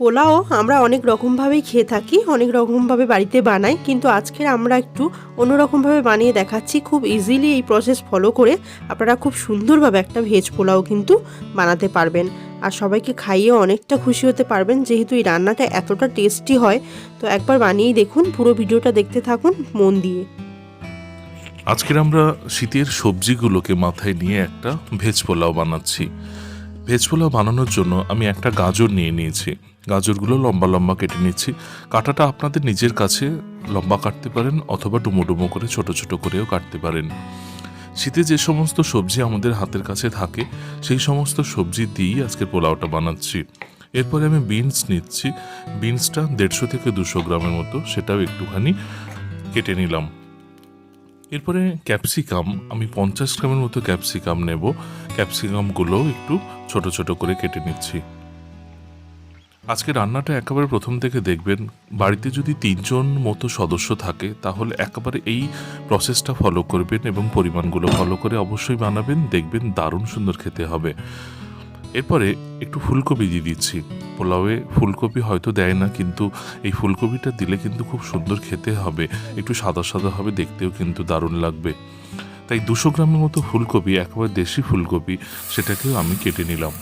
পোলাও আমরা অনেক রকমভাবেই খেয়ে থাকি, অনেক রকমভাবে বাড়িতে বানাই, কিন্তু আজকের আমরা একটু অন্যরকমভাবে বানিয়ে দেখাচ্ছি, খুব ইজিলি এই প্রসেস ফলো করে আপনারা খুব সুন্দরভাবে একটা ভেজ পোলাও কিন্তু বানাতে পারবেন। আর সবাইকে খাইয়ে অনেকটা খুশি হতে পারবেন, যেহেতু এই রান্নাটা এতটা টেস্টি হয়। তো একবার বানিয়েই দেখুন, পুরো ভিডিওটা দেখতে থাকুন, মন দিয়ে। আজকের আমরা শীতের সবজিগুলোকে মাথায় নিয়ে একটা ভেজ পোলাও বানাচ্ছি। ভেজ পোলাও বানানোর জন্য আমি একটা গাজর নিয়ে নিয়েছি। গাজরগুলো লম্বা লম্বা কেটে নিচ্ছি। কাটাটা আপনাদের নিজের কাছে লম্বা কাটতে পারেন অথবা ডুমো ডুমো করে ছোট ছোট করেও কাটতে পারেন। শীতে যে সমস্ত সবজি আমাদের হাতের কাছে থাকে, সেই সমস্ত সবজি দিয়েই আজকের পোলাওটা বানাচ্ছি। এরপরে আমি বিনস নিচ্ছি। বিনসটা দেড়শো থেকে দুশো গ্রামের মতো, সেটাও একটুখানি কেটে নিলাম। এরপরে ক্যাপসিকাম আমি পঞ্চাশ গ্রামের মতো ক্যাপসিকাম নেব। ক্যাপসিকামগুলো একটু ছোট ছোট করে কেটে নিচ্ছি। আজকে রান্নাটা একেবারে প্রথম থেকে দেখবেন। বাড়িতে যদি তিনজন মতো সদস্য থাকে, তাহলে একেবারে এই প্রসেসটা ফলো করবেন এবং পরিমাণগুলো ফলো করে অবশ্যই বানাবেন। দেখবেন দারুণ সুন্দর খেতে হবে। এরপরে একটু ফুলকপি দিয়ে দিচ্ছি। পোলাওয়ে ফুলকপি হয়তো দেয় না, কিন্তু এই ফুলকপিটা দিলে কিন্তু খুব সুন্দর খেতে হবে। একটু সাদা সাদা হবে, দেখতেও কিন্তু দারুণ লাগবে। তাই দুশো গ্রামের মতো ফুলকপি, একেবারে দেশি ফুলকপি, সেটাকেও আমি কেটে নিলাম।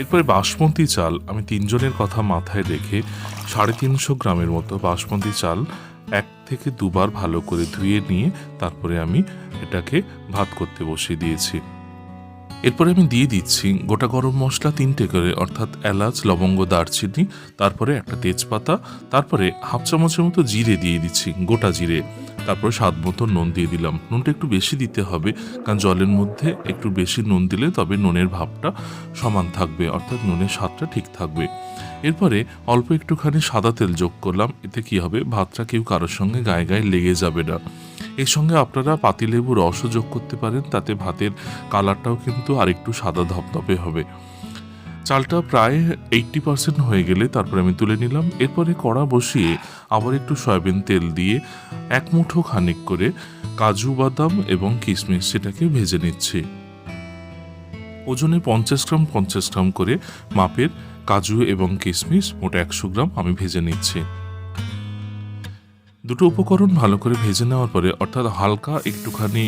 এরপরে বাসমতি চাল, আমি তিনজনের কথা মাথায় রেখে সাড়ে তিনশো গ্রামের মতো বাসমতি চাল এক থেকে দুবার ভালো করে ধুয়ে নিয়ে তারপরে আমি এটাকে ভাত করতে বসিয়ে দিয়েছি। এরপরে আমি দিয়ে দিচ্ছি গোটা গরম মশলা তিনটে করে, অর্থাৎ এলাচ, লবঙ্গ, দারচিনি, তারপরে একটা তেজপাতা, তারপরে হাফ চামচের মতো জিরে দিয়ে দিচ্ছি, গোটা জিরে। তারপরে স্বাদ মতো নুন দিয়ে দিলাম। নুনটা একটু বেশি দিতে হবে, কারণ জলের মধ্যে একটু বেশি নুন দিলে তবে নুনের ভাবটা সমান থাকবে, অর্থাৎ নুনের স্বাদটা ঠিক থাকবে। এরপরে অল্প একটুখানি সাদা তেল যোগ করলাম, এতে কি হবে? ভাতটা কেউ কারোর সঙ্গে গায়ে গায়ে লেগে যাবে না। এর সঙ্গে আপনারা পাতিলেবু রসও যোগ করতে পারেন, তাতে ভাতের কালারটাও কিন্তু আরেকটু সাদা ধপধপে হবে। চালটা প্রায় এইটটি পার্সেন্ট হয়ে গেলে তারপরে আমি তুলে নিলাম। এরপরে কড়া বসিয়ে আবার একটু সয়াবিন তেল দিয়ে এক মুঠো খানিক করে কাজু বাদাম এবং কিশমিশ সেটাকে ভেজে নিচ্ছি। ওজনে পঞ্চাশ গ্রাম পঞ্চাশ গ্রাম করে মাপের কাজু এবং কিশমিশ মোট একশো গ্রাম আমি ভেজে নিচ্ছি। দুটো উপকরণ ভালো করে ভেজে নেওয়ার পরে, অর্থাৎ হালকা একটুখানি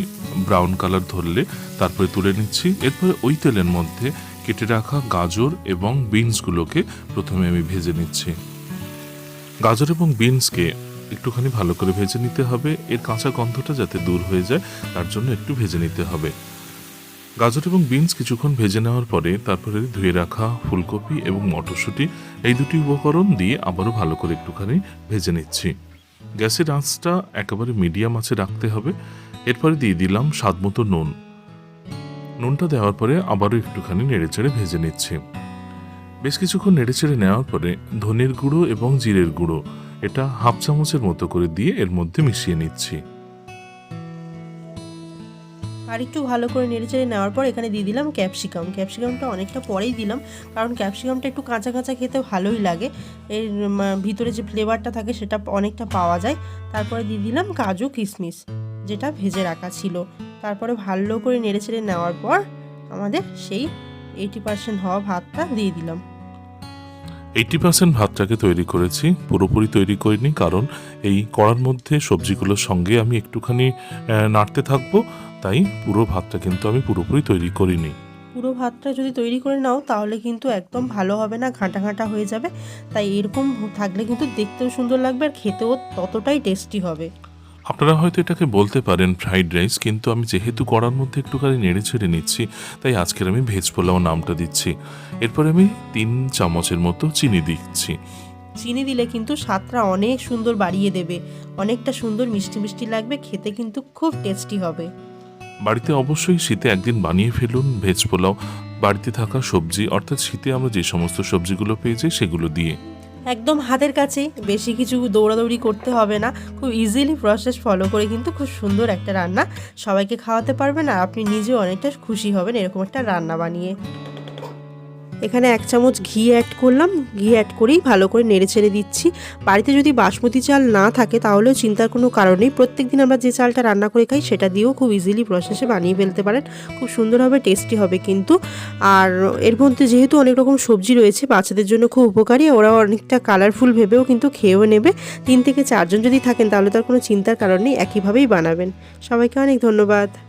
ব্রাউন কালার ধরলে তারপরে তুলে নিচ্ছি। এরপরে ওই তেলের মধ্যে কেটে রাখা গাজর এবং বিনসগুলোকে প্রথমে আমি ভেজে নিচ্ছি। গাজর এবং বিনসকে একটুখানি ভালো করে ভেজে নিতে হবে। এর কাঁচা গন্ধটা যাতে দূর হয়ে যায়, তার জন্য একটু ভেজে নিতে হবে। গাজর এবং বিনস কিছুক্ষণ ভেজে নেওয়ার পরে, তারপরে ধুয়ে রাখা ফুলকপি এবং মটরশুঁটি, এই দুটি উপকরণ দিয়ে আবারও ভালো করে একটুখানি ভেজে নিচ্ছি। গ্যাসের আঁচটা একেবারে মিডিয়াম আছে রাখতে হবে। এরপরে দিয়ে দিলাম স্বাদ মতো নুন। নুনটা দেওয়ার পরে আবারও একটুখানি নেড়েচেড়ে ভেজে নিচ্ছি। বেশ কিছুক্ষণ নেড়েচেড়ে নেওয়ার পরে ধনের গুঁড়ো এবং জিরের গুঁড়ো, এটা হাফ চামচের মতো করে দিয়ে এর মধ্যে মিশিয়ে নিচ্ছি। আর একটু ভালো করে নেড়েচেড়ে নেওয়ার পর এখানে দিয়ে দিলাম ক্যাপসিকাম। ক্যাপসিকামটা অনেকটা পরেই দিলাম, কারণ ক্যাপসিকামটা একটু কাঁচা কাঁচা খেতে ভালোই লাগে। এর ভিতরে যে ফ্লেভারটা থাকে সেটা অনেকটা পাওয়া যায়। তারপরে দিয়ে দিলাম কাজু কিশমিশ যেটা ভেজে রাখা ছিল। তারপরে ভালো করে নেড়েচেড়ে নেওয়ার পর আমাদের সেই এইটি পার্সেন্ট হওয়া ভাতটা দিয়ে দিলাম। এইটি পার্সেন্ট ভাতটাকে তৈরি করেছি, পুরোপুরি তৈরি করিনি, কারণ এই কড়ার মধ্যে সবজিগুলোর সঙ্গে আমি একটুখানি নাড়তে থাকব, তাই পুরো ভাতটা কিন্তু আমি পুরোপুরি তৈরি করিনি। পুরো ভাতটা যদি তৈরি করে নাও, তাহলে কিন্তু একদম ভালো হবে না, ঘাঁটা ঘাঁটা হয়ে যাবে। তাই এরকম থাকলে কিন্তু দেখতেও সুন্দর লাগবে আর খেতেও ততটাই টেস্টি হবে। আপনারা হয়তো এটাকে বলতে পারেন ফ্রাইড রাইস কিন্তু আমি যেহেতু কড়ার মধ্যে একটুখানি নেড়ে ছেড়ে নিচ্ছি তাই আজকের আমি ভেজ পোলাও নামটা দিচ্ছি। এরপরে আমি তিন চামচের মতো চিনি দিচ্ছি। চিনি দিলে কিন্তু স্বাদটা অনেক সুন্দর বাড়িয়ে দেবে অনেকটা সুন্দর মিষ্টি মিষ্টি লাগবে খেতে কিন্তু খুব টেস্টি হবে। বাড়িতে অবশ্যই শীতে একদিন বানিয়ে ফেলুন ভেজ পোলাও। বাড়িতে থাকা সবজি অর্থাৎ শীতে আমরা যে সমস্ত সবজিগুলো পেয়েছি সেগুলো দিয়ে। একদম হাতের কাছেই বেশি কিছু দৌড়াদৌড়ি করতে হবে না। খুব ইজিলি প্রসেস ফলো করে কিন্তু খুব সুন্দর একটা রান্না। সবাইকে খাওয়াতে পারবেন আর আপনি নিজেও অনেকটা খুশি হবেন এরকম একটা রান্না বানিয়ে। এখানে এক চামচ ঘি অ্যাড করলাম। ঘি অ্যাড করেই ভালো করে নেড়ে ছেড়ে দিচ্ছি। বাড়িতে যদি বাসমতি চাল না থাকে, তাহলেও চিন্তার কোনো কারণ নেই। প্রত্যেক দিন আমরা যে চালটা রান্না করে খাই, সেটা দিয়েও খুব ইজিলি প্রসেসে বানিয়ে ফেলতে পারেন। খুব সুন্দর হবে টেস্টি হবে কিন্তু। আর এর মধ্যে যেহেতু অনেক রকম সবজি রয়েছে, বাচ্চাদের জন্য খুব উপকারী। ওরা অনেকটা কালারফুল ভেবেও কিন্তু খেয়েও নেবে। তিন থেকে চারজন যদি থাকেন, তাহলে তার কোনো চিন্তার কারণ নেই। একইভাবেই বানাবেন। সবাইকে অনেক ধন্যবাদ।